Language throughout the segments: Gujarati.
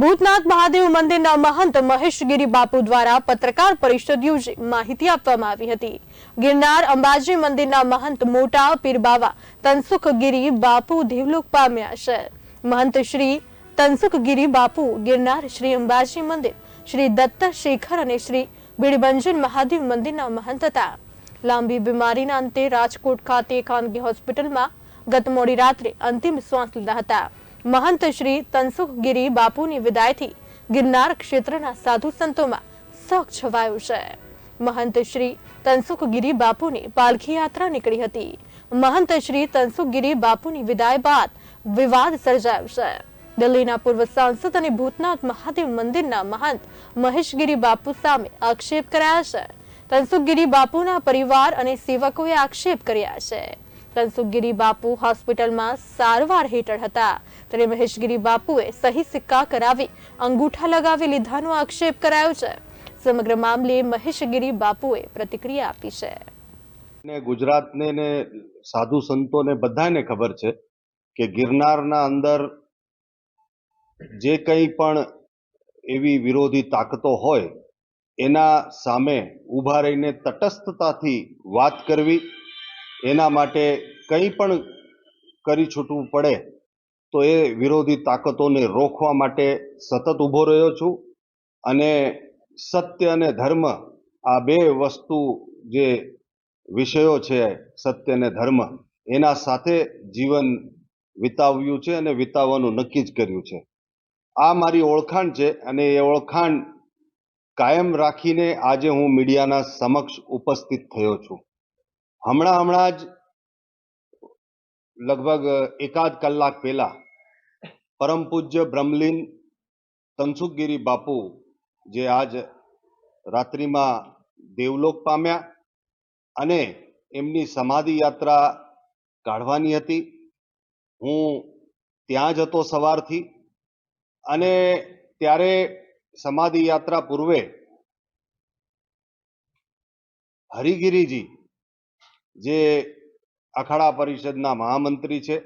ભૂતનાથ મહાદેવ મંદિરના મહંત મહેશગીરી બાપુ દ્વારા પત્રકાર પરિષદ યોજી માહિતી આપવામાં આવી હતી. ગિરનાર અંબાજી મંદિરના મહંત મોટા પીરબાવા તનસુખગીરી બાપુ દેવલોક પામ્યા છે. મહંત શ્રી તનસુખગીરી બાપુ ગિરનાર શ્રી અંબાજી મંદિર, શ્રી દત્ત શેખર અને શ્રી બીડબંજન મહાદેવ મંદિરના મહંત હતા. લાંબી બીમારીના અંતે રાજકોટ ખાતે ખાનગી હોસ્પિટલમાં ગત મોડી રાત્રે અંતિમ શ્વાસ લીધા હતા. મહંત શ્રી તનસુખગીરી બાપુની વિદાયથી ગિરનાર ક્ષેત્રના સાધુ સંતોમાં શોક છવાયો છે. મહંત શ્રી તનસુખગીરી બાપુની પાલખી યાત્રા નીકળી હતી. મહંત શ્રી તનસુખગીરી બાપુની વિદાય બાદ વિવાદ સર્જાયો છે. દિલ્હીના પૂર્વ સાંસદ અને ભૂતનાથ મહાદેવ મંદિરના મહંત મહેશગીરી બાપુ સામે આક્ષેપ કરાયા છે. તનસુખગીરી બાપુના પરિવાર અને સેવકોએ આક્ષેપ કર્યા છે. તનસુખગીરી બાપુ હોસ્પિટલમાં સારવાર હેઠળ હતા. ત્યારે મહેશગીરી બાપુએ સહી સિક્કા કરાવી, અંગૂઠા લગાવી લીધાનો આક્ષેપ કરાયો છે. સમગ્ર મામલે મહેશગીરી બાપુએ પ્રતિક્રિયા આપી છે. ને ગુજરાતને ને સાધુ સંતોને બધાને ખબર છે કે ગિરનારના અંદર જે કંઈ પણ એવી વિરોધી તાકતો હોય, એના સામે ઊભા રહીને તટસ્થતાથી વાત કરવી એના માટે કંઈ પણ કરી છૂટવું પડે, તો એ વિરોધી તાકતોને રોકવા માટે સતત ઊભો રહ્યો છું. અને સત્ય અને ધર્મ, આ બે વસ્તુ જે વિષયો છે સત્ય અને ધર્મ, એના સાથે જીવન વિતાવ્યું છે અને વિતાવવાનું નક્કી જ કર્યું છે. આ મારી ઓળખાણ છે અને એ ઓળખાણ કાયમ રાખીને આજે હું મીડિયાના સમક્ષ ઉપસ્થિત થયો છું. હમણાં હમણાં જ લગભગ એકાદ કલાક પહેલા પરમ પૂજ્ય બ્રહ્મલીન તનસુખગીરી બાપુ જે આજ રાત્રિમાં દેવલોક પામ્યા અને એમની સમાધિ યાત્રા કાઢવાની હતી. હું ત્યાં જ હતો સવારથી અને ત્યારે સમાધિ યાત્રા પૂર્વે હરિગીરીજી જે અખાડા પરિષદના મહામંત્રી છે,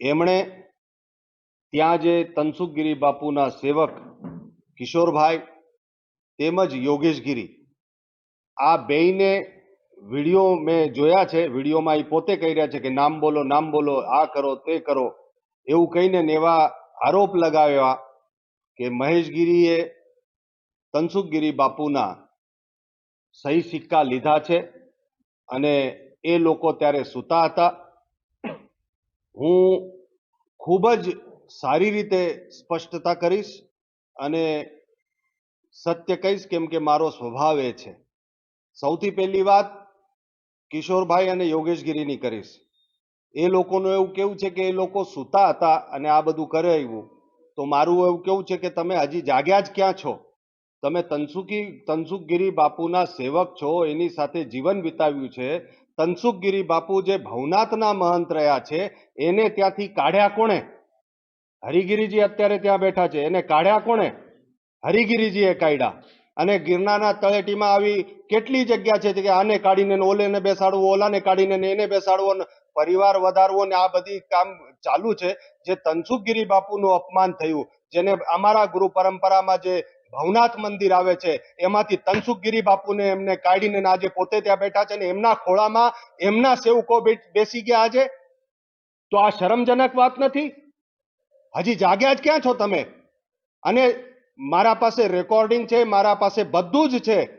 એમણે ત્યાં જે તનસુખગીરી બાપુના સેવક કિશોરભાઈ તેમજ યોગેશગીરી, આ બેયને વીડિયો મેં જોયા છે, વિડીયોમાં એ પોતે કહી રહ્યા છે કે નામ બોલો નામ બોલો, આ કરો, તે કરો, એવું કહીને એવા આરોપ લગાવ્યા કે મહેશગીરીએ તનસુખગીરી બાપુના સહી સિક્કા લીધા છે. અને એ લોકો ત્યારે સૂતા હતા. હું ખૂબ જ સારી રીતે સ્પષ્ટતા કરીશ અને સત્ય કહીશ કેમ કે મારો સ્વભાવ એ છે. સૌથી પહેલી વાત કિશોરભાઈ અને યોગેશગીરીની કરીશ. એ લોકોનું એવું કેવું છે કે એ લોકો સૂતા હતા અને આ બધું કરે આવ્યું તો મારું એવું કેવું છે કે તમે હજી જાગ્યા જ ક્યાં છો? તમે તનસુખી, તનસુખગીરી બાપુના સેવક છો, એની સાથે જીવન વિતાવ્યું છે. તનસુખગીરી બાપુ જે ભવનાથના મહંત રહ્યા છે, એને ત્યાંથી કાઢ્યા કોણે? હરિગીરીજી અત્યારે ત્યાં બેઠા છે, એને કાઢ્યા કોણે? હરિગીરીજીએ કાઢ્યા. અને ગિરનારના તળેટીમાં આવી કેટલી જગ્યા છે કે આને કાઢીને ઓલેને બેસાડવું, ઓલાને કાઢીને એને બેસાડવો પરિવાર વધારવો ને આ બધી કામ ચાલુ છે, જે તનસુખગીરી બાપુનું અપમાન થયું. જેને અમારા ગુરુ પરંપરામાં જે ભવનાથ મંદિર આવે છે. એમાંથી તનસુખગીરી બાપુને એમને કાઢીને આજે પોતે ત્યાં બેઠા છે ને એમના ખોળામાં એમના સેવકો બેસી ગયા આજે. તો આ શરમજનક વાત નથી? હજી જાગ્યા જ ક્યાં છો તમે? અને મારા પાસે રેકોર્ડિંગ છે, મારા પાસે બધું જ છે.